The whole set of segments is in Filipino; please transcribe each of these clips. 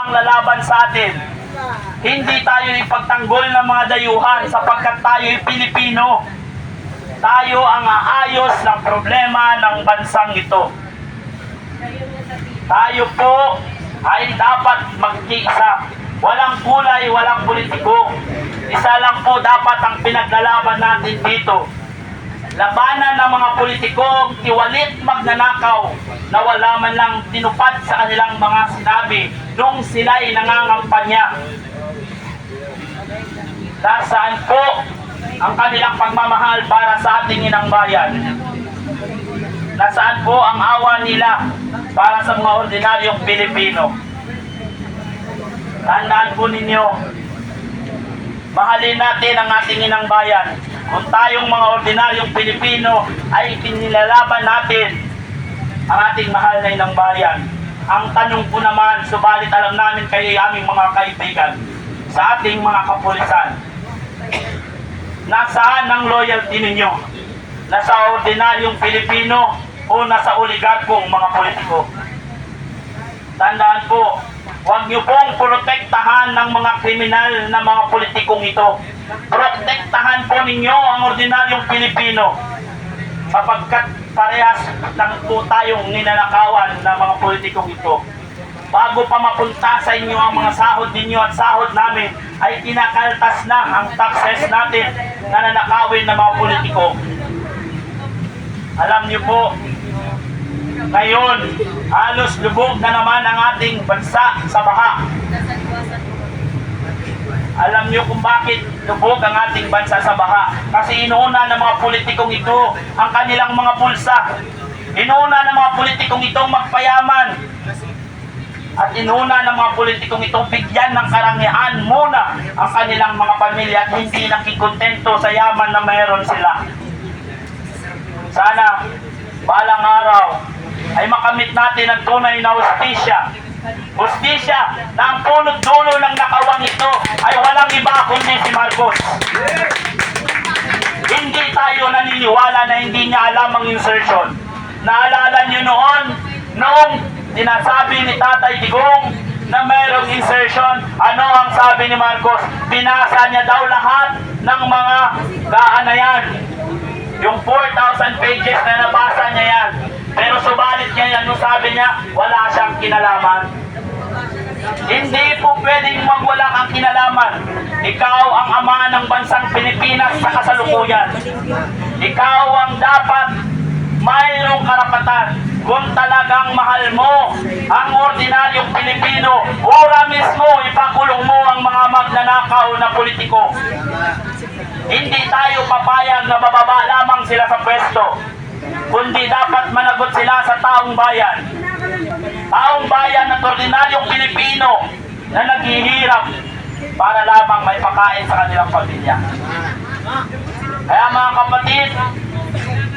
ang lalaban sa atin. Hindi tayo ipagtanggol ng mga dayuhan sapagkat tayo ay Pilipino. Tayo ang aayos ng problema ng bansang ito. Tayo po ay dapat magkiisa. Walang kulay, walang politiko. Isa lang po dapat ang pinaglalaban natin dito. Labanan ng mga politikong tiwalit magnanakaw na wala man lang tinupad sa kanilang mga sinabi nung sila'y nangangampanya. Nasaan po ang kanilang pagmamahal para sa ating inang bayan? Nasaan po ang awa nila para sa mga ordinaryong Pilipino? Tandaan po ninyo, mahalin natin ang ating inang bayan. Kung tayong mga ordinaryong Pilipino ay pinilalaban natin ang ating mahal na inang bayan. Ang tanong po naman, subalit alam namin kayo aming mga kaibigan sa ating mga kapulisan. Nasaan ang loyalty ninyo? Nasa ordinaryong Pilipino o nasa oligarkong mga politiko? Tandaan po, huwag niyo pong protektahan ng mga kriminal na mga politikong ito. Protektahan po ninyo ang ordinaryong Pilipino sapagkat parehas lang po tayong ninanakawan ng mga politikong ito. Bago pa mapunta sa inyo ang mga sahod ninyo at sahod namin, ay kinakaltas na ang taxes natin na nanakawin ng mga politiko. Alam niyo po, ngayon, halos lubog na naman ang ating bansa sa baha. Alam niyo kung bakit lubog ang ating bansa sa baha. Kasi inuuna ng mga politikong ito ang kanilang mga pulsa. Inuuna ng mga politikong ito magpayaman. At inuna ng mga politikong ito bigyan ng karangyaan muna ang kanilang mga pamilya at hindi nakikontento sa yaman na mayroon sila. Sana, balang araw, ay makamit natin ang tunay na hustisya. Hustisya na ang punot dulo ng nakawang ito ay walang iba kundi si Marcos. Hindi tayo naniniwala na hindi niya alam ang insertion. Naalala niyo noon, noong sinasabi ni Tatay Digong na mayroong insertion, ano ang sabi ni Marcos? Binasa niya daw lahat ng mga gaan na yan. Yung 4,000 pages na nabasa niya yan. Pero subalit niya yan, nung sabi niya, wala siyang kinalaman. Hindi po pwedeng magwala kang kinalaman. Ikaw ang ama ng bansang Pilipinas sa kasalukuyan. Ikaw ang dapat mayroong karapatan kung talagang mahal mo ang ordinaryong Pilipino, ora mismo ipakulong mo ang mga magnanakaw na politiko. Hindi tayo papayag na bababa lamang sila sa pwesto, kundi dapat managot sila sa taong bayan. Taong bayan at ordinaryong Pilipino na naghihirap para lamang may pakain sa kanilang pamilya. Kaya mga kapatid,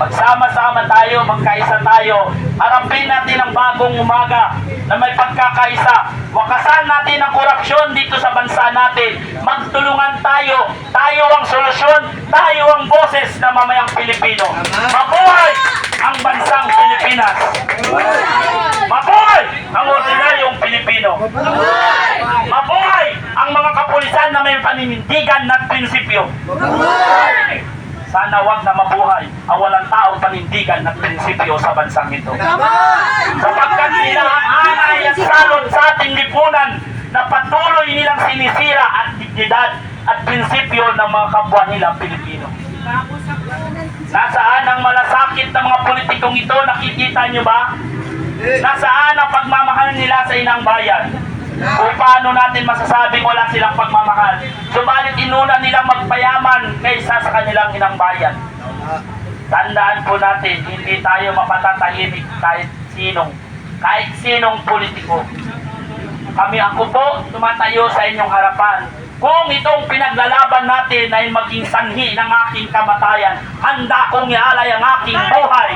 magsama-sama tayo, magkaisa tayo. Harapin natin ang bagong umaga na may pagkakaisa. Wakasan natin ang korupsyon dito sa bansa natin. Magtulungan tayo. Tayo ang solusyon. Tayo ang boses na mamayang Pilipino. Mabuhay ang bansang Pilipinas. Mabuhay ang ordinaryong Pilipino. Mabuhay ang mga kapulisan na may paninindigan at prinsipyo. Sana wag na mabuhay ang walang taong panindigan at prinsipyo sa bansang ito. Sapagkat sila ang anay at salot sa ating lipunan na patuloy nilang sinisira at dignidad at prinsipyo ng mga kapwa nilang Pilipino. Nasaan ang malasakit ng mga politikong ito? Nakikita nyo ba? Nasaan ang pagmamahal nila sa inang bayan? Kung paano natin masasabing wala silang pagmamahal? Subalit inuna nilang magpayaman kaysa sa kanilang inang bayan. Tandaan po natin, hindi tayo mapatatahimik kahit sinong, kahit sinong politiko. Kami ako po tumatayo sa inyong harapan. Kung itong pinaglalaban natin ay maging sanhi ng aking kamatayan, handa kong ialay ang aking buhay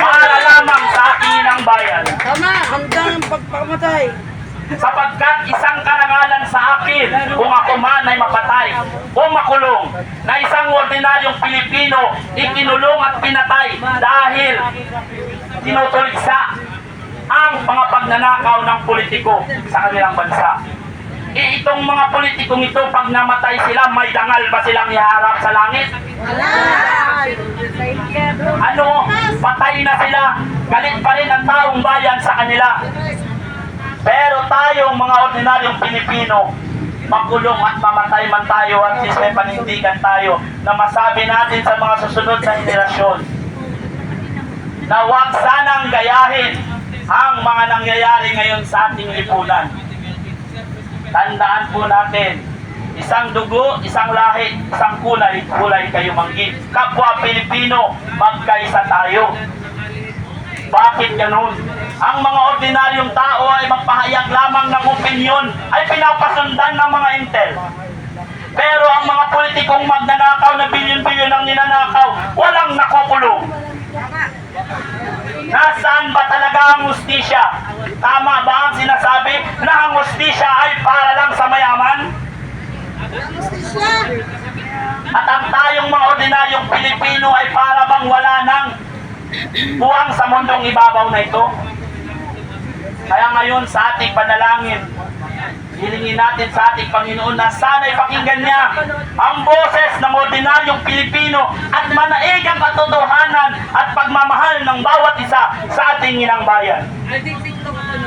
para lamang sa aking inang bayan. Tama, hanggang pagpamatay. Sapagkat isang karangalan sa akin kung ako man ay mapatay o makulong na isang ordinaryong Pilipino ikinulong at pinatay dahil tinutuligsa ang mga pagnanakaw ng politiko sa kanilang bansa. Eh, itong mga politikong ito, pag namatay sila, may dangal ba silang iharap sa langit? Ano, patay na sila, galit pa rin ang taong bayan sa kanila. Pero tayong mga ordinaryong Pilipino, makulong at mamatay man tayo at least may panindigan tayo na masabi natin sa mga susunod sa henerasyon na huwag sanang gayahin ang mga nangyayari ngayon sa ating lipunan. Tandaan po natin, isang dugo, isang lahi, isang kulay, kulay kayo manggit. Kapwa Pilipino, magkaisa tayo. Bakit ganun? Ang mga ordinaryong tao ay magpahayag lamang ng opinyon ay pinapasundan ng mga intel. Pero ang mga politikong magnanakaw na bilyon-bilyon ang ninanakaw, walang nakukulong. Nasaan ba talaga ang hustisya? Tama ba ang sinasabi na ang hustisya ay para lang sa mayaman? At ang tayong mga ordinaryong Pilipino ay para bang wala nang buwang sa mundong ibabaw na ito? Kaya ngayon sa ating panalangin, hilingin natin sa ating Panginoon na sana'y pakinggan niya ang boses ng ordinaryong Pilipino at manaig ang katotohanan at pagmamahal ng bawat isa sa ating inang bayan.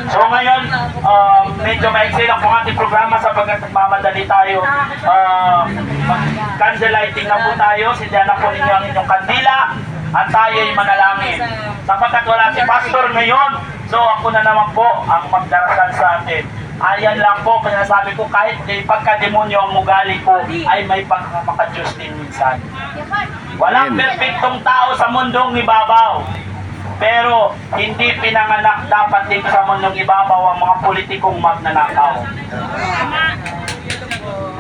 So ngayon, uh, medyo maiksi lang po ating programa sapagkat nagmamadali tayo. Uh, candle lighting na po tayo. Sindihan na po ninyo ang inyong kandila at tayo'y manalangin. Sapagkat wala si Pastor ngayon, so ako na naman po ang magdarasal sa atin. Ayan lang po, kaya sabi ko kahit eh, pagka-demonyo ang ugali ko ay may pagkamakadiyos din minsan. Walang perfectong tao sa mundong ibabaw. Pero hindi pinanganak dapat dito sa mundong ibabaw ang mga politikong magnanakaw.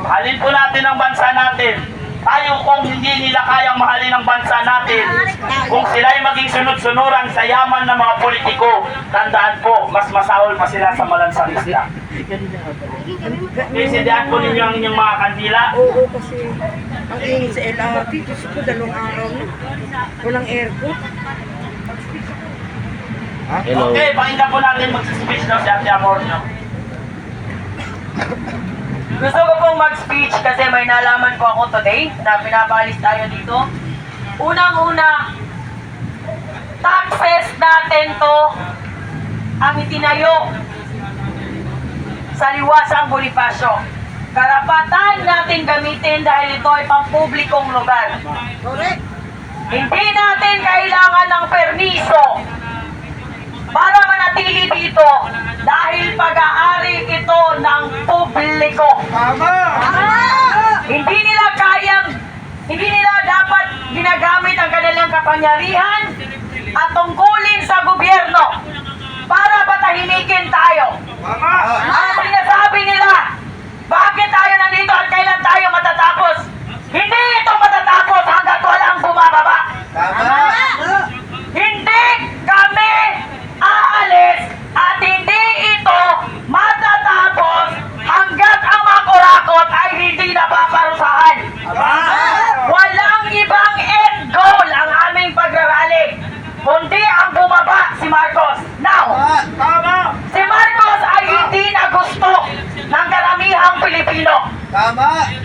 Mahalin po natin ang bansa natin. Tayo kung hindi nila kayang mahalin ang bansa natin, kung sila'y maging sunod-sunuran sa yaman ng mga politiko, tandaan po, mas masahol pa sila sa malansang isla. Isindihan po ninyo ang inyong mga kandila. Oo, kasi ang init sa LRT, Diyos ko, dalawang araw na. Walang aircon. Hello. Okay, pakinggan po natin mag-speech daw si Ate Amornio. Gusto ko pong mag-speech kasi may nalaman po ako today na pinapalis tayo dito. Unang-una, taxes natin to ang itinayo sa liwasang Bonifacio. Karapatan natin gamitin dahil ito ay pampublikong lugar. Correct. Hindi natin kailangan ng permiso para manatili dito dahil pag-aari ito ng publiko. Hindi nila kayang, hindi nila dapat ginagamit ang kanilang kapangyarihan at tungkulin sa gobyerno para patahimikin tayo. Ang sinasabi nila, bakit tayo nandito at kailan tayo matatapos? Hindi ito matatapos hanggat walang bumababa. Hindi kami aalis at hindi ito matatapos hanggat ang mga kurakot ay hindi napaparusahan. Walang ibang end goal ang aming pagrarally, kundi ang bumaba si Marcos. Now, si Marcos ay hindi na gusto ng karamihang Pilipino.